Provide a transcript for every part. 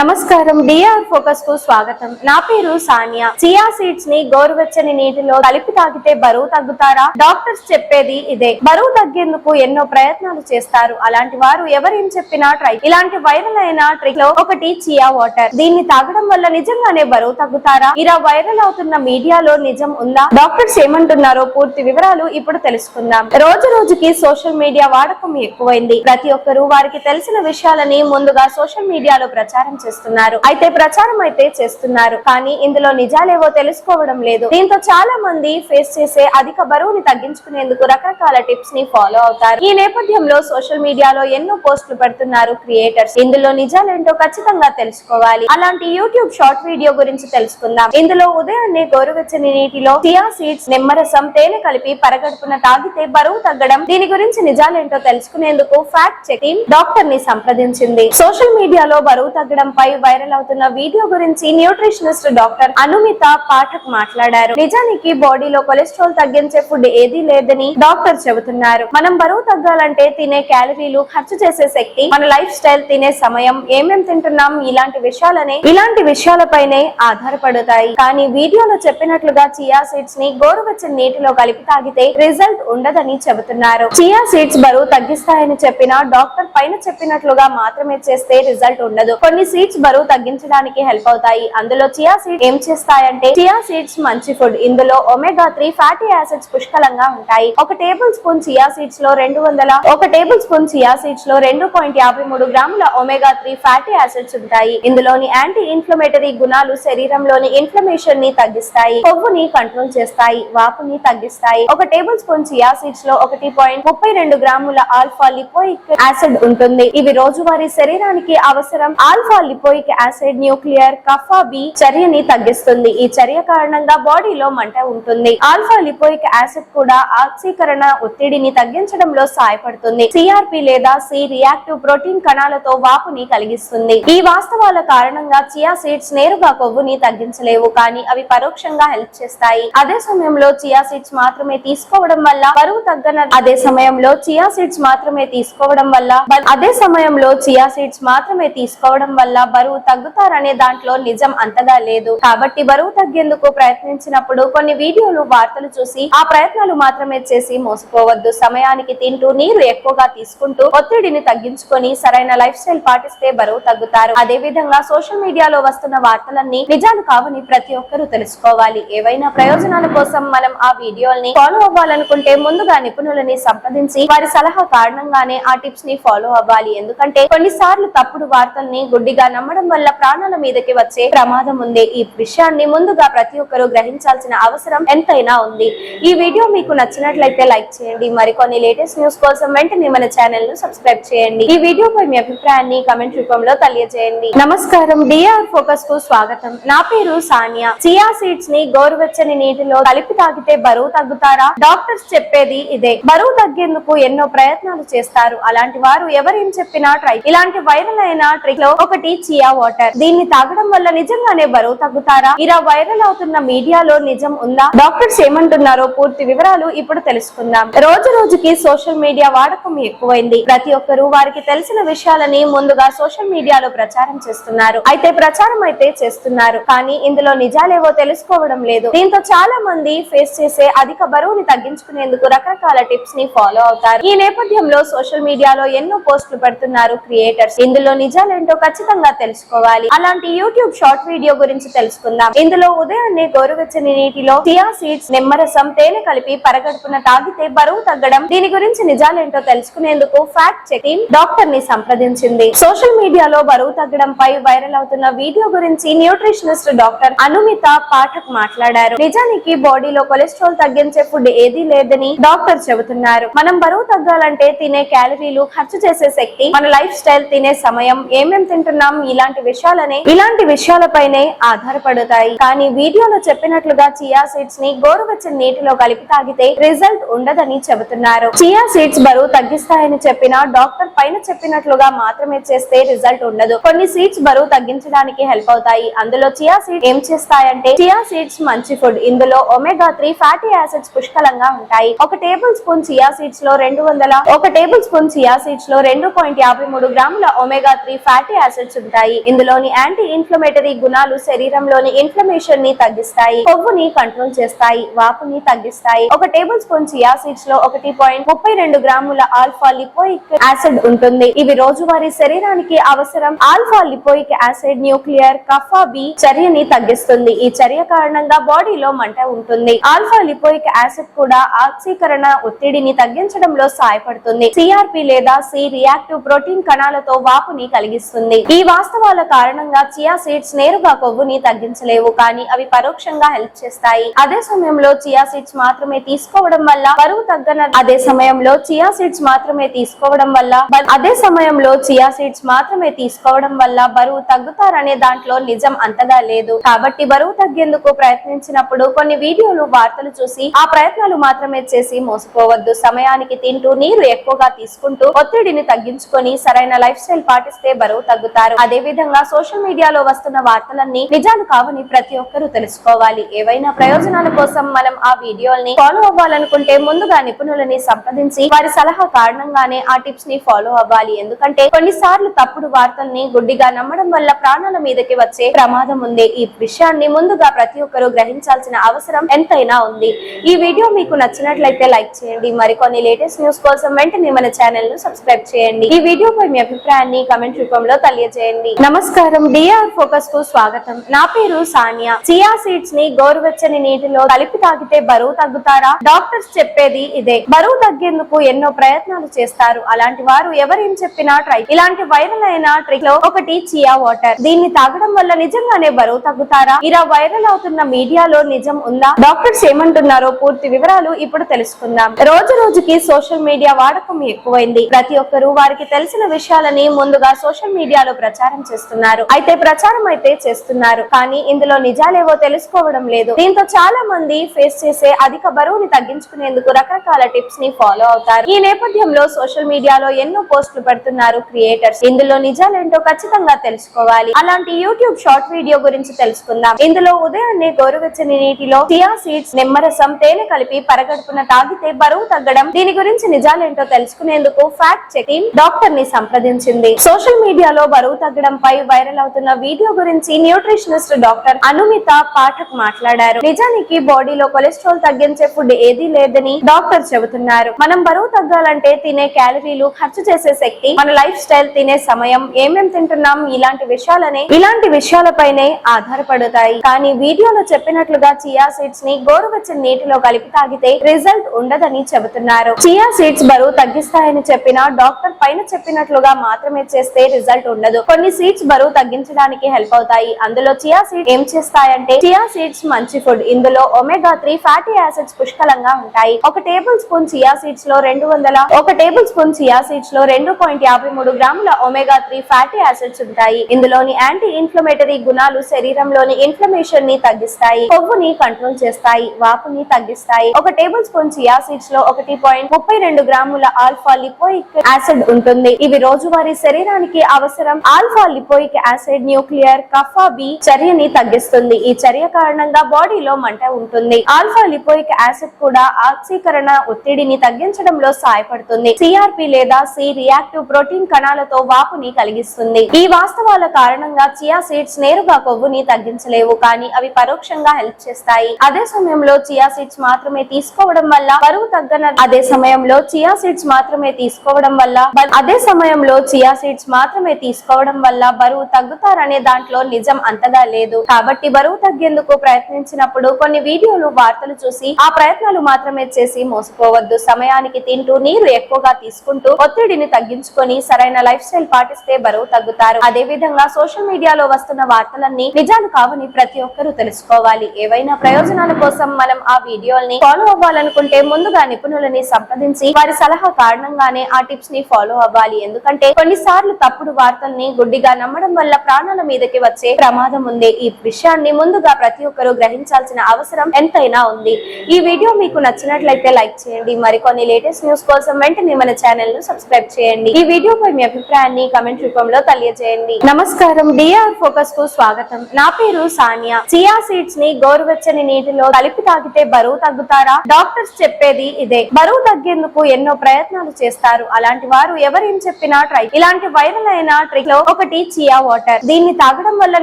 నమస్కారం. డిఆర్ ఫోకస్కు స్వాగతం. నా పేరు సానియా. చియా సీడ్స్ని గోరువెచ్చని నీటిలో కలిపి తాగితే బరువు తగ్గుతారా? డాక్టర్స్ చెప్పేది ఇదే. బరువు తగ్గేందుకు ఎన్నో ప్రయత్నాలు చేస్తారు. అలాంటి వారు ఎవరేం చెప్పినా ట్రై ఇలాంటి వైరల్ అయిన ట్రిక్లో ఒకటి చియా వాటర్. దీన్ని తాగడం వల్ల నిజంగానే బరువు తగ్గుతారా? ఇలా వైరల్ అవుతున్న మీడియాలో నిజం ఉందా? డాక్టర్స్ ఏమంటున్నారో పూర్తి వివరాలు ఇప్పుడు తెలుసుకుందాం. రోజు రోజుకి సోషల్ మీడియా వాడకం ఎక్కువైంది. ప్రతి ఒక్కరూ వారికి తెలిసిన విషయాలని ముందుగా సోషల్ మీడియాలో ప్రచారం చేస్తున్నారు. అయితే ప్రచారం అయితే చేస్తున్నారు. కానీ ఇందులో నిజాలేవో తెలుసుకోవడం లేదు. దీంతో చాలా మంది ఫేస్ చేసే అధిక బరువుని తగ్గించుకునేందుకు రకరకాల టిప్స్ని ఫాలో అవుతారు. ఈ నేపథ్యంలో సోషల్ మీడియాలో ఎన్నో పోస్టులు పెడుతున్నారు క్రియేటర్స్. ఇందులో నిజాలేంటో ఖచ్చితంగా తెలుసుకోవాలి. అలాంటి యూట్యూబ్ షార్ట్ వీడియో గురించి తెలుసుకుందాం. ఇందులో ఉదయాన్నే గోరువెచ్చని నీటిలో చియా సీడ్స్ నిమ్మరసం తేనె కలిపి పరగడుపున తాగితే బరువు తగ్గడం దీని గురించి నిజాలేంటో తెలుసుకునేందుకు ఫ్యాక్ట్ చెకింగ్ డాక్టర్ని సంప్రదించింది. సోషల్ మీడియాలో బరువు తగ్గడం పై వైరల్ అవుతున్న వీడియో గురించి న్యూట్రిషనిస్ట్ డాక్టర్ అనుమిత పాఠక్ మాట్లాడారు. నిజానికి బాడీలో కొలెస్ట్రాల్ తగ్గించే ఫుడ్ ఏదీ లేదని డాక్టర్ చెబుతున్నారు. మనం బరువు తగ్గాలంటే తినే క్యాలరీలు ఖర్చు చేసే శక్తి మన లైఫ్ స్టైల్ తినే సమయం ఏమేం తింటున్నాం ఇలాంటి విషయాలనే ఇలాంటి విషయాలపైనే ఆధారపడతాయి. కానీ వీడియోలో చెప్పినట్లుగా చియా సీడ్స్ని గోరువెచ్చని నీటిలో కలిపి తాగితే రిజల్ట్ ఉండదని చెబుతున్నారు. చియా సీడ్స్ బరువు తగ్గిస్తాయని చెప్పిన డాక్టర్ పైన చెప్పినట్లుగా మాత్రమే చేస్తే రిజల్ట్ ఉండదు. కొన్ని సీడ్స్ బరువు తగ్గించడానికి హెల్ప్ అవుతాయి. అందులో చియా సీడ్స్ ఏం చేస్తాయంటే చియా సీడ్స్ మంచి ఫుడ్. ఇందులో ఒమేగా త్రీ ఫ్యాటీ యాసిడ్స్ పుష్కలంగా ఉంటాయి. ఒక టేబుల్ స్పూన్ చియా సీడ్స్లో రెండు వందల ఒక టేబుల్ స్పూన్ చియా సీడ్స్లో రెండు పాయింట్ యాభై మూడు గ్రాముల ఒమేగా త్రీ ఫ్యాటీ యాసిడ్స్ ఉంటాయి. ఇందులోని యాంటీ ఇన్ఫ్లమేటరీ గుణాలు శరీరంలోని ఇన్ఫ్లమేషన్ని తగ్గిస్తాయి. కొవ్వుని కంట్రోల్ చేస్తాయి. వాపుని తగ్గిస్తాయి. ఒక టేబుల్ స్పూన్ చియా సీడ్స్లో ఒకటి పాయింట్ ముప్పై రెండు గ్రాముల ఆల్ఫా లిపోయిక్ యాసిడ్ ఉంటుంది. ఇవి రోజువారీ శరీరానికి అవసరం. Alpha lipoic acid nuclear kappa B చర్యని తగ్గిస్తుంది. ఈ చర్య కారణంగా బాడీలో మంట ఉంటుంది. ఆల్ఫా లిపోయిక్ యాసిడ్ కూడా ఆక్సీకరణ ఒత్తిడిని తగ్గించడంలో సహాయపడుతుంది. సిఆర్పి లేదా సి రియాక్టివ్ ప్రోటీన్ కణాలతో వాపుని కలిగిస్తుంది. ఈ వాస్తవాల కారణంగా చియా సీడ్స్ నేరుగా కొవ్వుని తగ్గించలేవు కానీ అవి పరోక్షంగా హెల్ప్ చేస్తాయి. అదే సమయంలో చియా సీడ్స్ మాత్రమే తీసుకోవడం వల్ల బరువు తగ్గన అదే సమయంలో చియా సీడ్స్ మాత్రమే తీసుకోవడం వల్ల అదే సమయంలో చియా సీడ్స్ మాత్రమే తీసుకోవడం వల్ల బరువు తగ్గుతారనే దాంట్లో నిజం అంతగా లేదు. కాబట్టి బరువు తగ్గేందుకు ప్రయత్నించినప్పుడు కొన్ని వీడియోలు వార్తలు చూసి ఆ ప్రయత్నాలు మాత్రమే చేసి మోసపోవద్దు సమయానికి తింటూ నీరు ఎక్కువగా తీసుకుంటూ ఒత్తిడిని తగ్గించుకొని సరైన లైఫ్ స్టైల్ పాటిస్తే బరువు తగ్గుతారు. అదే విధంగా సోషల్ మీడియాలో వస్తున్న వార్తలన్నీ నిజాలు కావని ప్రతి ఒక్కరూ తెలుసుకోవాలి. ఏవైనా ప్రయోజనాల కోసం మనం ఆ వీడియోల్ని ఫాలో అవ్వాలనుకుంటే ముందుగా నిపుణులని సంప్రదించి వారి సలహా కారణంగానే ఆ టిప్స్ని ఫాలో అవ్వాలి. ఎందుకంటే కొన్నిసార్లు తప్పుడు వార్తల్ని గుడ్డిగా నమ్మడం వల్ల ప్రాణాల మీదకి వచ్చే ప్రమాదం ఉంది. ఈ విషయాన్ని ముందుగా ప్రతి ఒక్కరూ గ్రహించాల్సిన అవసరం ఎంతైనా ఉంది. ఈ వీడియో మీకు నచ్చినట్లయితే లైక్ చేయండి. మరికొన్ని లేటెస్ట్ న్యూస్ కోసం వెంటనే మన ఛానల్ను సబ్స్క్రైబ్ చేయండి. ఈ వీడియోపై మీ అభిప్రాయాన్ని కమెంట్ రూపంలో తెలియజేయండి. నమస్కారం. డిఆర్ ఫోకస్కు స్వాగతం. నా పేరు సానియా. చియా సీడ్స్ని గోరువెచ్చని నీటిలో కలిపి తాగితే బరువు తగ్గుతారా? డాక్టర్స్ చెప్పేది ఇదే. బరువు తగ్గేందుకు ఎన్నో ప్రయత్నాలు చేస్తారు. అలాంటి వారు ఎవరేం చెప్పినా ట్రై ఇలాంటి వైరల్ అయిన ట్రిక్లో ఒకటి చియా వాటర్. దీన్ని తాగడం వల్ల నిజంగానే బరువు తగ్గుతారా? ఇలా వైరల్ అవుతున్న మీడియాలో నిజం ఉందా? డాక్టర్స్ ఏమంటున్నారో పూర్తి వివరాలు ఇప్పుడు తెలుసుకుందాం. రోజు రోజుకి సోషల్ మీడియా వాడకం ఎక్కువైంది. ప్రతి ఒక్కరూ వారికి తెలిసిన విషయాలని ముందుగా సోషల్ మీడియాలో ప్రచారం చేస్తున్నారు. అయితే ప్రచారం అయితే చేస్తున్నారు. కానీ ఇందులో నిజాలేవో తెలుసుకోవడం లేదు. దీంతో చాలా మంది ఫేస్ చేసే అధిక బరువుని తగ్గించుకునేందుకు రకరకాల టిప్స్ని ఫాలో అవుతారు. ఈ నేపథ్యంలో సోషల్ మీడియాలో ఎన్నో పోస్టులు పెడుతున్నారు క్రియేటర్స్. ఇందులో నిజాలేంటో ఖచ్చితంగా తెలుసుకోవాలి. అలాంటి యూట్యూబ్ షార్ట్ వీడియో గురించి తెలుసుకుందాం. ఇందులో ఉదయాన్నే గోరువెచ్చని నీటిలో సియా సీడ్స్ నిమ్మరసం తేనె కలిపి పరగడుపున తాగితే బరువు తగ్గడం దీని గురించి నిజాలేంటో తెలుసుకునేందుకు ఫ్యాక్ట్ చెకింగ్ డాక్టర్ని సంప్రదించింది. సోషల్ మీడియాలో బరువు తగ్గడంపై వైరల్ అవుతున్న వీడియో గురించి న్యూట్రిషనిస్ట్ డాక్టర్ అనుమిత పాఠక్ మాట్లాడారు. నిజానికి బాడీలో కొలెస్ట్రాల్ తగ్గించే ఫుడ్ ఏదీ లేదని డాక్టర్ చెబుతున్నారు. మనం బరువు తగ్గాలంటే తినే క్యాలరీలు ఖర్చు చేసే శక్తి మన లైఫ్ స్టైల్ తినే సమయం ఏమేం తింటున్నాం ఇలాంటి విషయాలనే ఇలాంటి విషయాలపైనే ఆధారపడతాయి. కానీ వీడియోలో చెప్పినట్లుగా చియా సీడ్స్ని గోరువెచ్చని నీటిలో కలిపి తాగితే రిజల్ట్ ఉండదని చెబుతున్నారు. చియా సీడ్స్ బరువు తగ్గిస్తాయని చెప్పిన డాక్టర్ పైన చెప్పినట్లుగా మాత్రమే చేస్తే రిజల్ట్ ఉండదు. కొన్ని సీడ్స్ బరువు తగ్గించడానికి హెల్ప్ అవుతాయి. అందులో చియా సీడ్స్ ఏం చేస్తాయంటే చియా సీడ్స్ మంచి ఫుడ్. ఇందులో ఒమేగా త్రీ ఫ్యాటీ యాసిడ్స్ పుష్కలంగా ఉంటాయి. ఒక టేబుల్ స్పూన్ చియా సీడ్స్లో రెండు వందల ఒక టేబుల్ స్పూన్ చియా సీడ్స్లో రెండు పాయింట్ యాభై మూడు గ్రాముల ఒమేగా త్రీ ఫ్యాటీ యాసిడ్స్ ఉంటాయి ఇందులోని యాంటీ ఇన్ఫ్లమేటరీ గుణాలు శరీరంలోని ఇన్ఫ్లమేషన్ని తగ్గిస్తాయి. కొవ్వుని కంట్రోల్ చేస్తాయి. వాపుని తగ్గిస్తాయి. ఒక టేబుల్ స్పూన్ చియా సీడ్స్లో ఒకటి పాయింట్ ముప్పై రెండు గ్రాముల ఆల్ఫా లిపోయిక్ యాసిడ్ ఉంటుంది. ఇవి రోజువారీ శరీరానికి అవసరం. Alpha lipoic acid nuclear kappa B చర్యని తగ్గిస్తుంది. ఈ చర్య కారణంగా బాడీలో మంట ఉంటుంది. ఆల్ఫా లిపోయిక్ యాసిడ్ కూడా ఆక్సీకరణ ఒత్తిడిని తగ్గించడంలో సహాయపడుతుంది. సిఆర్పి లేదా సి రియాక్టివ్ ప్రోటీన్ కణాలతో వాపుని కలిగిస్తుంది. ఈ వాస్తవాల కారణంగా చియా సీడ్స్ నేరుగా కొవ్వుని తగ్గించలేవు కానీ అవి పరోక్షంగా హెల్ప్ చేస్తాయి. అదే సమయంలో చియా సీడ్స్ మాత్రమే తీసుకోవడం వల్ల బరువు తగ్గన అదే సమయంలో చియా సీడ్స్ మాత్రమే తీసుకోవడం వల్ల అదే సమయంలో చియా సీడ్స్ మాత్రమే తీసుకోవడం వల్ల బరువు తగ్గుతారనే దాంట్లో నిజం అంతగా లేదు. కాబట్టి బరువు తగ్గేందుకు ప్రయత్నించినప్పుడు కొన్ని వీడియోలు వార్తలు చూసి ఆ ప్రయత్నాలు మాత్రమే చేసి మోసపోవద్దు సమయానికి తింటూ నీరు ఎక్కువగా తీసుకుంటూ ఒత్తిడిని తగ్గించుకొని సరైన లైఫ్ స్టైల్ పాటిస్తే బరువు తగ్గుతారు. అదే విధంగా సోషల్ మీడియాలో వస్తున్న వార్తలన్నీ నిజాలు కావని ప్రతి ఒక్కరూ తెలుసుకోవాలి. ఏవైనా ప్రయోజనాల కోసం మనం ఆ వీడియోల్ని ఫాలో అవ్వాలనుకుంటే ముందుగా నిపుణులని సంప్రదించి వారి సలహా కారణంగానే ఆ టిప్స్ని ఫాలో అవ్వాలి. ఎందుకంటే కొన్నిసార్లు తప్పుడు వార్తల్ని గుడ్డిగా నమ్మడం వల్ల ప్రాణాల మీదకి వచ్చే ప్రమాదం ఉంది. ఈ విషయాన్ని ముందుగా ప్రతి ఒక్కరూ గ్రహించాల్సిన అవసరం ఎంతైనా ఉంది. ఈ వీడియో మీకు నచ్చినట్లయితే లైక్ చేయండి. మరికొన్ని లేటెస్ట్ న్యూస్ కోసం వెంటనే మన ఛానల్ను సబ్స్క్రైబ్ చేయండి. ఈ వీడియోపై మీ అభిప్రాయాన్ని కమెంట్ రూపంలో తెలియజేయండి. నమస్కారం. డిఆర్ ఫోకస్కు స్వాగతం. నా పేరు సానియా. చియా సీడ్స్ని గోరువెచ్చని నీటిలో కలిపి తాగితే బరువు తగ్గుతారా? డాక్టర్స్ చెప్పేది ఇదే. బరువు తగ్గేందుకు ఎన్నో ప్రయత్నాలు చేస్తారు. అలాంటి వారు ఎవరేం చెప్పినా ట్రై ఇలాంటి వైరల్ అయిన ట్రిక్లో ఒకటి చియా వాటర్. దీన్ని తాగడం వల్ల నిజంగానే బరువు తగ్గుతారా? ఇలా వైరల్ అవుతున్న మీడియాలో నిజం ఉందా? డాక్టర్స్ ఏమంటున్నారో పూర్తి వివరాలు ఇప్పుడు తెలుసుకుందాం. రోజు రోజుకి సోషల్ మీడియా వాడకం ఎక్కువైంది. ప్రతి ఒక్కరూ వారికి తెలిసిన విషయాలని ముందుగా సోషల్ మీడియాలో ప్రచారం ప్రచారం చేస్తున్నారు. అయితే ప్రచారం అయితే చేస్తున్నారు. కానీ ఇందులో నిజాలేవో తెలుసుకోవడం లేదు. దీంతో చాలా మంది ఫేస్ చేసే అధిక బరువుని తగ్గించుకునేందుకు రకరకాల టిప్స్ని ఫాలో అవుతారు. ఈ నేపథ్యంలో సోషల్ మీడియాలో ఎన్నో పోస్టులు పెడుతున్నారు క్రియేటర్స్. ఇందులో నిజాలేంటో ఖచ్చితంగా తెలుసుకోవాలి. అలాంటి యూట్యూబ్ షార్ట్ వీడియో గురించి తెలుసుకుందాం. ఇందులో ఉదయాన్నే గోరువెచ్చని నీటిలో టియా సీడ్స్ నిమ్మరసం తేనె కలిపి పరగడుపున తాగితే బరువు తగ్గడం దీని గురించి నిజాలేంటో తెలుసుకునేందుకు ఫ్యాక్ట్ చెకింగ్ డాక్టర్ని సంప్రదించింది. సోషల్ మీడియాలో బరువు తగ్గడంపై వైరల్ అవుతున్న వీడియో గురించి న్యూట్రిషనిస్ట్ డాక్టర్ అనుమిత పాఠక్ మాట్లాడారు. నిజానికి బాడీలో కొలెస్ట్రాల్ తగ్గించే ఫుడ్ ఏదీ లేదని డాక్టర్ చెబుతున్నారు. మనం బరువు తగ్గాలంటే తినే క్యాలరీలు ఖర్చు చేసే శక్తి మన లైఫ్ స్టైల్ తినే సమయం ఏమేం తింటున్నాం ఇలాంటి విషయాలనే ఇలాంటి విషయాలపైనే ఆధారపడతాయి. కానీ వీడియోలో చెప్పినట్లుగా చియా సీడ్స్ని గోరువెచ్చని నీటిలో కలిపి తాగితే రిజల్ట్ ఉండదని చెబుతున్నారు. చియా సీడ్స్ బరువు తగ్గిస్తాయని చెప్పిన డాక్టర్ పైన చెప్పినట్లుగా మాత్రమే చేస్తే రిజల్ట్ ఉండదు. కొన్ని సీడ్స్ బరువు తగ్గించడానికి హెల్ప్ అవుతాయి. అందులో చియా సీడ్స్ ఏం చేస్తాయంటే చియా సీడ్స్ మంచి ఫుడ్. ఇందులో ఒమేగా త్రీ ఫ్యాటీ యాసిడ్స్ పుష్కలంగా ఉంటాయి. ఒక టేబుల్ స్పూన్ చియా సీడ్స్లో రెండు వందల ఒక టేబుల్ స్పూన్ చియా సీడ్స్లో రెండు పాయింట్ యాభై మూడు గ్రాముల ఒమేగా త్రీ ఫ్యాటీ యాసిడ్స్ ఉంటాయి. ఇందులోని యాంటీ ఇన్ఫ్లమేటరీ గుణాలు శరీరంలోని ఇన్ఫ్లమేషన్ని తగ్గిస్తాయి. కొవ్వుని కంట్రోల్ చేస్తాయి. వాపుని తగ్గిస్తాయి. ఒక టేబుల్ స్పూన్ చియా సీడ్స్లో ఒకటి పాయింట్ ముప్పై రెండు గ్రాముల ఆల్ఫా లిపోయిక్ యాసిడ్ ఉంటుంది. ఇవి రోజువారీ శరీరానికి అవసరం. Alpha lipoic acid nuclear kappa B చర్యని తగ్గిస్తుంది. ఈ చర్య కారణంగా బాడీలో మంట ఉంటుంది. ఆల్ఫా లిపోయిక్ యాసిడ్ కూడా ఆక్సీకరణ ఒత్తిడిని తగ్గించడంలో సహాయపడుతుంది. సిఆర్పి లేదా సి రియాక్టివ్ ప్రోటీన్ కణాలతో వాపుని కలిగిస్తుంది. ఈ వాస్తవాల కారణంగా చియా సీడ్స్ నేరుగా కొవ్వుని తగ్గించలేవు కానీ అవి పరోక్షంగా హెల్ప్ చేస్తాయి. అదే సమయంలో చియా సీడ్స్ మాత్రమే తీసుకోవడం వల్ల బరువు తగ్గన అదే సమయంలో చియా సీడ్స్ మాత్రమే తీసుకోవడం వల్ల అదే సమయంలో చియా సీడ్స్ మాత్రమే తీసుకోవడం వల్ల బరువు తగ్గుతారనే దాంట్లో నిజం అంతగా లేదు. కాబట్టి బరువు తగ్గేందుకు ప్రయత్నించినప్పుడు కొన్ని వీడియోలు వార్తలు చూసి ఆ ప్రయత్నాలు మాత్రమే చేసి మోసపోవద్దు. సమయానికి తింటూ నీరు ఎక్కువగా తీసుకుంటూ ఒత్తిడిని తగ్గించుకొని సరైన లైఫ్ స్టైల్ పాటిస్తే బరువు తగ్గుతారు. అదే విధంగా సోషల్ మీడియాలో వస్తున్న వార్తలన్నీ నిజాలు కావని ప్రతి ఒక్కరూ తెలుసుకోవాలి. ఏవైనా ప్రయోజనాల కోసం మనం ఆ వీడియోల్ని ఫాలో అవ్వాలనుకుంటే ముందుగా నిపుణులని సంప్రదించి వారి సలహా కారణంగానే ఆ టిప్స్ని ఫాలో అవ్వాలి. ఎందుకంటే కొన్నిసార్లు తప్పుడు వార్తల్ని గుడ్డిగా నమ్మడం వల్ల ప్రాణాల మీదకి వచ్చే ప్రమాదం ఉంది. ఈ విషయాన్ని ముందుగా ప్రతి ఒక్కరూ గ్రహించాల్సిన అవసరం ఎంతైనా ఉంది. ఈ వీడియో మీకు నచ్చినట్లయితే లైక్ చేయండి. మరికొన్ని లేటెస్ట్ న్యూస్ కోసం వెంటనే మన ఛానల్ను సబ్స్క్రైబ్ చేయండి. ఈ వీడియోపై మీ అభిప్రాయాన్ని కమెంట్ రూపంలో తెలియజేయండి. నమస్కారం. డిఆర్ ఫోకస్కు స్వాగతం. నా పేరు సానియా. చియా సీడ్స్ని గోరువెచ్చని నీటిలో కలిపి తాగితే బరువు తగ్గుతారా? డాక్టర్స్ చెప్పేది ఇదే. బరువు తగ్గేందుకు ఎన్నో ప్రయత్నాలు చేస్తారు. అలాంటి వారు ఎవరేం చెప్పినా ట్రై ఇలాంటి వైరల్ అయిన ట్రిక్లో ఒకటి చియా వాటర్. దీన్ని తాగడం వల్ల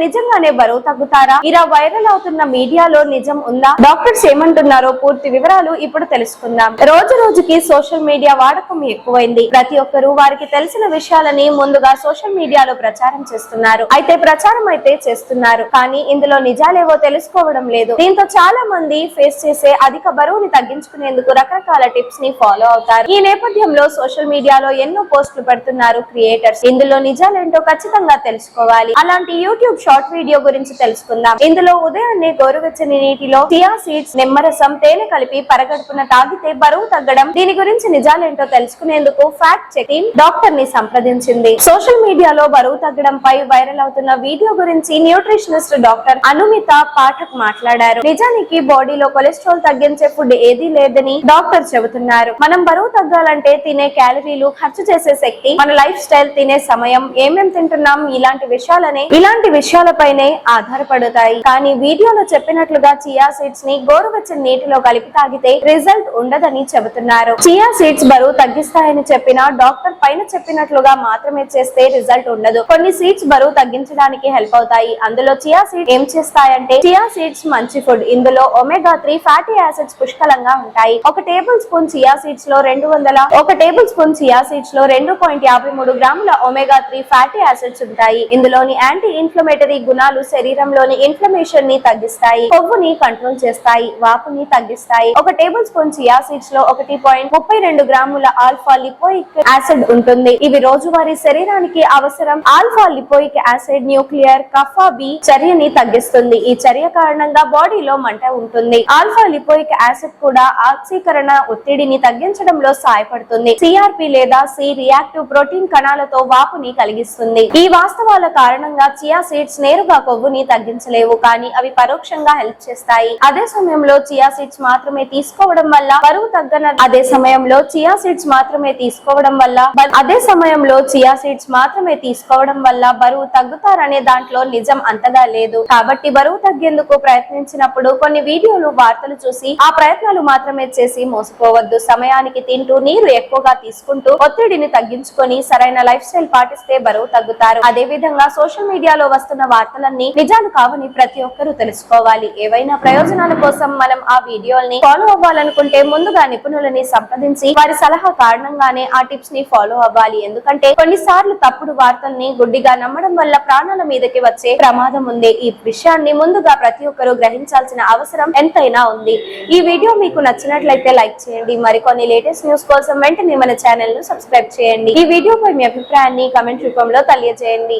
నిజంగానే బరువు తగ్గుతారా? ఇలా వైరల్ అవుతున్న మీడియాలో నిజం ఉందా? డాక్టర్స్ ఏమంటున్నారో పూర్తి వివరాలు ఇప్పుడు తెలుసుకుందాం. రోజు రోజుకి సోషల్ మీడియా వాడకం ఎక్కువైంది. ప్రతి ఒక్కరూ వారికి తెలిసిన విషయాలని ముందుగా సోషల్ మీడియాలో ప్రచారం చేస్తున్నారు. అయితే ప్రచారం అయితే చేస్తున్నారు. కానీ ఇందులో నిజాలేవో తెలుసుకోవడం లేదు. దీంతో చాలా మంది ఫేస్ చేసే అధిక బరువుని తగ్గించుకునేందుకు రకరకాల టిప్స్ని ఫాలో అవుతారు. ఈ నేపథ్యంలో సోషల్ మీడియాలో ఎన్నో పోస్టులు పెడుతున్నారు క్రియేటర్స్. ఇందులో నిజాలేంటో ఖచ్చితంగా తెలుసుకోవాలి. అలాంటి యూట్యూబ్ షార్ట్ వీడియో గురించి తెలుసుకుందాం. ఇందులో ఉదయాన్నే గోరువెచ్చని నీటిలో చియా సీడ్స్ నిమ్మరసం తేనె కలిపి పరగడుపున తాగితే బరువు తగ్గడం దీని గురించి నిజాలేంటో తెలుసుకునేందుకు ఫ్యాక్ట్ చెకింగ్ డాక్టర్ని సంప్రదించింది. సోషల్ మీడియాలో బరువు తగ్గడంపై వైరల్ అవుతున్న వీడియో గురించి న్యూట్రిషనిస్ట్ డాక్టర్ అనుమిత పాఠక్ మాట్లాడారు. నిజానికి బాడీలో కొలెస్ట్రాల్ తగ్గించే ఫుడ్ ఏదీ లేదని డాక్టర్ చెబుతున్నారు. మనం బరువు తగ్గాలంటే తినే క్యాలరీలు ఖర్చు చేసే శక్తి మన లైఫ్ స్టైల్ తినే సమయం ఏమేం వింటున్నాం. ఇలాంటి విషయాలనే ఇలాంటి విషయాలపైనే ఆధారపడతాయి. కానీ వీడియోలో చెప్పినట్లుగా చియా సీడ్స్ని గోరువెచ్చని నీటిలో కలిపి తాగితే రిజల్ట్ ఉండదని చెబుతున్నారు. చియా సీడ్స్ బరువు తగ్గిస్తాయని చెప్పిన డాక్టర్ పైన చెప్పినట్లుగా మాత్రమే చేస్తే రిజల్ట్ ఉండదు. కొన్ని సీడ్స్ బరువు తగ్గించడానికి హెల్ప్ అవుతాయి. అందులో చియా సీడ్స్ ఏం చేస్తాయంటే చియా సీడ్స్ మంచి ఫుడ్. ఇందులో ఒమేగా త్రీ ఫ్యాటీ యాసిడ్స్ పుష్కలంగా ఉంటాయి. ఒక టేబుల్ స్పూన్ చియా సీడ్స్లో రెండు వందల ఒక టేబుల్ స్పూన్ చియా సీడ్స్లో రెండు పాయింట్ యాభై మూడు గ్రాముల ఒమేగా త్రీ ఫ్యాటీ యాసిడ్స్ ఉంటాయి. ఇందులోని యాంటీ ఇన్ఫ్లమేటరీ గుణాలు శరీరంలోని ఇన్ఫ్లమేషన్ని తగ్గిస్తాయి. కొవ్వుని కంట్రోల్ చేస్తాయి. వాపుని తగ్గిస్తాయి. ఒక టేబుల్ స్పూన్ చియా సీడ్స్లో ఒకటి పాయింట్ ముప్పై రెండు గ్రాముల ఆల్ఫా లిపోయిక్ యాసిడ్ ఉంటుంది. ఇవి రోజువారీ శరీరానికి అవసరం. Alpha lipoic acid nuclear kappa B చర్యని తగ్గిస్తుంది. ఈ చర్య కారణంగా బాడీలో మంట ఉంటుంది. ఆల్ఫా లిపోయిక్ యాసిడ్ కూడా ఆక్సీకరణ ఒత్తిడిని తగ్గించడంలో సహాయపడుతుంది. సిఆర్పి లేదా సి రియాక్టివ్ ప్రోటీన్ కణాలతో వాపుని కలిగిస్తుంది. ఈ వాస్తవాల కారణంగా చియా సీడ్స్ నేరుగా కొవ్వుని తగ్గించలేవు కానీ అవి పరోక్షంగా హెల్ప్ చేస్తాయి. అదే సమయంలో చియా సీడ్స్ మాత్రమే తీసుకోవడం వల్ల బరువు తగ్గన అదే సమయంలో చియా సీడ్స్ మాత్రమే తీసుకోవడం వల్ల అదే సమయంలో చియా సీడ్స్ మాత్రమే తీసుకోవడం వల్ల బరువు తగ్గుతారనే దాంట్లో నిజం అంతగా లేదు. కాబట్టి బరువు తగ్గేందుకు ప్రయత్నించినప్పుడు కొన్ని వీడియోలు వార్తలు చూసి ఆ ప్రయత్నాలు మాత్రమే చేసి మోసపోవద్దు సమయానికి తింటూ నీరు ఎక్కువగా తీసుకుంటూ ఒత్తిడిని తగ్గించుకొని సరైన లైఫ్ స్టైల్ పాటిస్తే బరువు తగ్గుతారు అదే విధంగా సోషల్ మీడియాలో వస్తున్న వార్తలన్నీ నిజాలు కావని ప్రతి ఒక్కరూ తెలుసుకోవాలి. ఏవైనా ప్రయోజనాల కోసం మనం ఆ వీడియోల్ని ఫాలో అవ్వాలనుకుంటే ముందుగా నిపుణులని సంప్రదించి వారి సలహా కారణంగానే ఆ టిప్స్ని ఫాలో అవ్వాలి. ఎందుకంటే కొన్నిసార్లు తప్పుడు వార్తల్ని గుడ్డిగా నమ్మడం వల్ల ప్రాణాల మీదకి వచ్చే ప్రమాదం ఉంది. ఈ విషయాన్ని ముందుగా ప్రతి ఒక్కరూ గ్రహించాల్సిన అవసరం ఎంతైనా ఉంది. ఈ వీడియో మీకు నచ్చినట్లయితే లైక్ చేయండి. మరికొన్ని లేటెస్ట్ న్యూస్ కోసం వెంటనే మన ఛానల్ను సబ్స్క్రైబ్ చేయండి. ఈ వీడియోపై మీ అభిప్రాయాన్ని కమెంట్ రూపంలో తెలియజేయండి